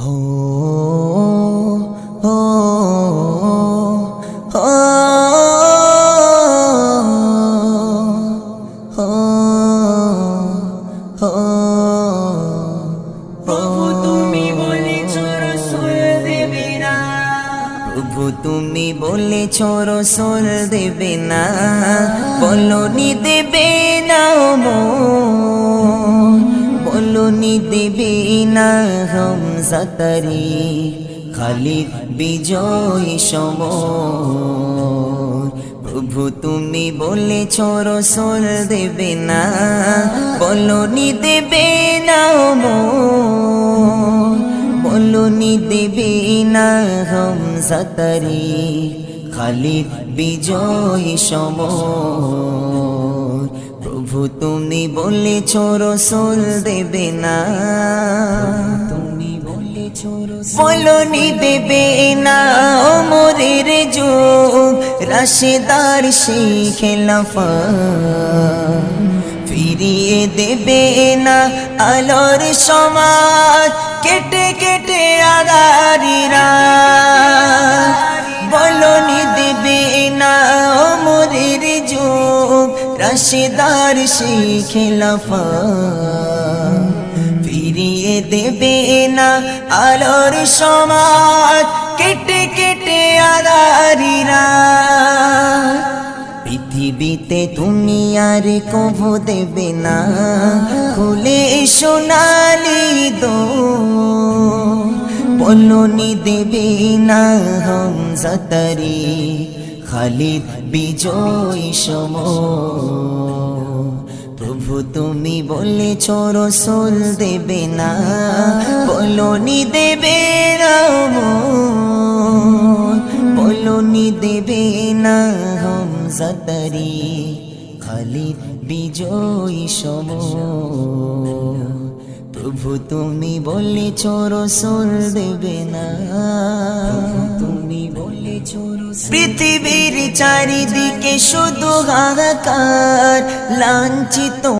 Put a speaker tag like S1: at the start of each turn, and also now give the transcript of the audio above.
S1: প্রভু তুমি
S2: তুমি বলেছ রসুল দেবে না। বলনি দেবে না বলনি দেবে হামজাতারি খালিদ বিজয় সম প্রভু তুমি বলেছ, রসুল দেবে না, বলনি দেবে না বলনি দেবে না হামজাতারি খালিদ বিজয় সম প্রভু তুমি বলেছ, রসুল দেবে না। বলনি দেবে না মোরের যুগ, রাশেদার সেই খেলাফা ফিরিয়ে দেবে না আলোর সমাজ, কেটে কেটে আগারিরা বলনি দেবে না মোরের যুগ, রাশেদার সেই খেলাফা দেবে না আলোর সমাজ। কেটে কেটে আগারিরা পৃথিবীতে তুমি আর কভু দেবে না। খুলে সোনালি দো বলনি দেবে না হম হামজাতারি খালিদ বিজয় সম প্রভু, তুমি বলেছ রসুল দেবে না। বলনি দেবে না বলনি দেবে না হামজাতারি খালি বিজয়ী সম প্রভু, তুমি বলেছ রসুল দেবে না। তুমি বলেছ পৃথিবীর চারিদিকে শুধু হাহাকার, লাঞ্ছিত